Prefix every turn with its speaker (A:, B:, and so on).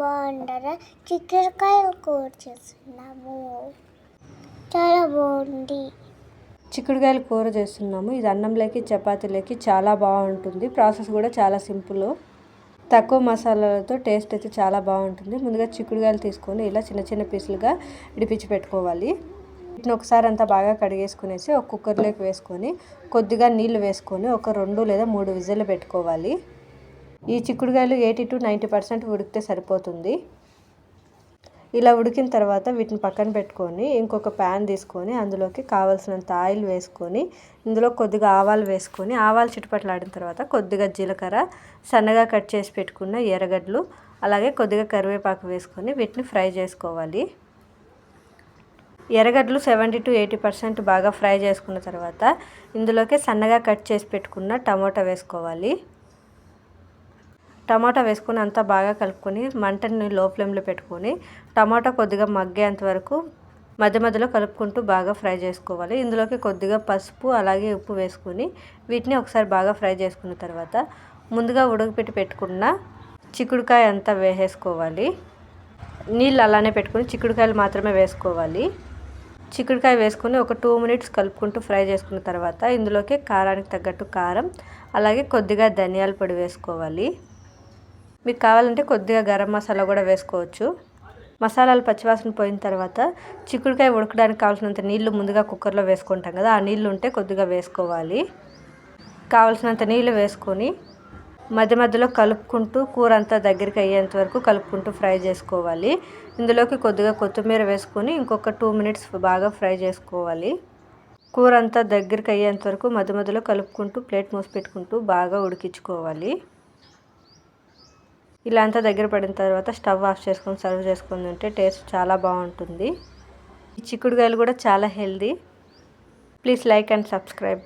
A: బాగుంటారా? చిక్కుడుకాయలు కూర చేస్తున్నాము. చాలా బాగుంది.
B: చిక్కుడుకాయలు కూర చేస్తున్నాము. ఇది అన్నంలోకి చపాతీలోకి చాలా బాగుంటుంది. ప్రాసెస్ కూడా చాలా సింపుల్. తక్కువ మసాలాలతో టేస్ట్ అయితే చాలా బాగుంటుంది. ముందుగా చిక్కుడుకాయలు తీసుకొని ఇలా చిన్న చిన్న పీసులుగా విడిపించి పెట్టుకోవాలి. వీటిని ఒకసారి అంతా బాగా కడిగేసుకునేసి ఒక కుక్కర్లోకి వేసుకొని కొద్దిగా నీళ్ళు వేసుకొని ఒక రెండు లేదా మూడు విజిల్లు పెట్టుకోవాలి. ఈ చిక్కుడుకాయలు ఎయిటీ టు నైంటీ పర్సెంట్ ఉడికితే సరిపోతుంది. ఇలా ఉడికిన తర్వాత వీటిని పక్కన పెట్టుకొని ఇంకొక ప్యాన్ తీసుకొని అందులోకి కావాల్సినంత ఆయిల్ వేసుకొని ఇందులో కొద్దిగా ఆవాలు వేసుకొని ఆవాలు చిటుపట్లాడిన తర్వాత కొద్దిగా జీలకర్ర సన్నగా కట్ చేసి పెట్టుకున్న ఎర్రగడ్డలు అలాగే కొద్దిగా కరివేపాకు వేసుకొని వీటిని ఫ్రై చేసుకోవాలి. ఎర్రగడ్డలు సెవెంటీ టు ఎయిటీ పర్సెంట్ బాగా ఫ్రై చేసుకున్న తర్వాత ఇందులోకి సన్నగా కట్ చేసి పెట్టుకున్న టమోటా వేసుకోవాలి. టమాటా వేసుకొని అంతా బాగా కలుపుకొని మంటని లో ఫ్లేమ్లో పెట్టుకొని టమాటా కొద్దిగా మగ్గేంత వరకు మధ్య మధ్యలో కలుపుకుంటూ బాగా ఫ్రై చేసుకోవాలి. ఇందులోకి కొద్దిగా పసుపు అలాగే ఉప్పు వేసుకొని వీటిని ఒకసారి బాగా ఫ్రై చేసుకున్న తర్వాత ముందుగా ఉడకపెట్టి పెట్టుకున్న చిక్కుడుకాయ అంతా వేసేసుకోవాలి. నీళ్ళు అలానే పెట్టుకొని చిక్కుడుకాయలు మాత్రమే వేసుకోవాలి. చిక్కుడుకాయ వేసుకొని ఒక టూ మినిట్స్ కలుపుకుంటూ ఫ్రై చేసుకున్న తర్వాత ఇందులోకి కారానికి తగ్గట్టు కారం అలాగే కొద్దిగా ధనియాల పొడి వేసుకోవాలి. మీకు కావాలంటే కొద్దిగా గరం మసాలా కూడా వేసుకోవచ్చు. మసాలాలు పచ్చివాసన పోయిన తర్వాత చిక్కుడుకాయ ఉడకడానికి కావాల్సినంత నీళ్ళు ముందుగా కుక్కర్లో వేసుకుంటాం కదా ఆ నీళ్ళు ఉంటే కొద్దిగా వేసుకోవాలి. కావాల్సినంత నీళ్ళు వేసుకొని మధ్య మధ్యలో కలుపుకుంటూ కూర అంతా దగ్గరికి అయ్యేంత వరకు కలుపుకుంటూ ఫ్రై చేసుకోవాలి. ఇందులోకి కొద్దిగా కొత్తిమీర వేసుకొని ఇంకొక టూ మినిట్స్ బాగా ఫ్రై చేసుకోవాలి. కూర అంతా దగ్గరికి అయ్యేంత వరకు మధ్య మధ్యలో కలుపుకుంటూ ప్లేట్ మూసి పెట్టుకుంటూ బాగా ఉడికించుకోవాలి. ఇలా అంతా దగ్గర పడిన తర్వాత స్టవ్ ఆఫ్ చేసుకొని సర్వ్ చేసుకొని ఉంటే టేస్ట్ చాలా బాగుంటుంది. ఈ చిక్కుడుకాయలు కూడా చాలా healthy. Please like and subscribe.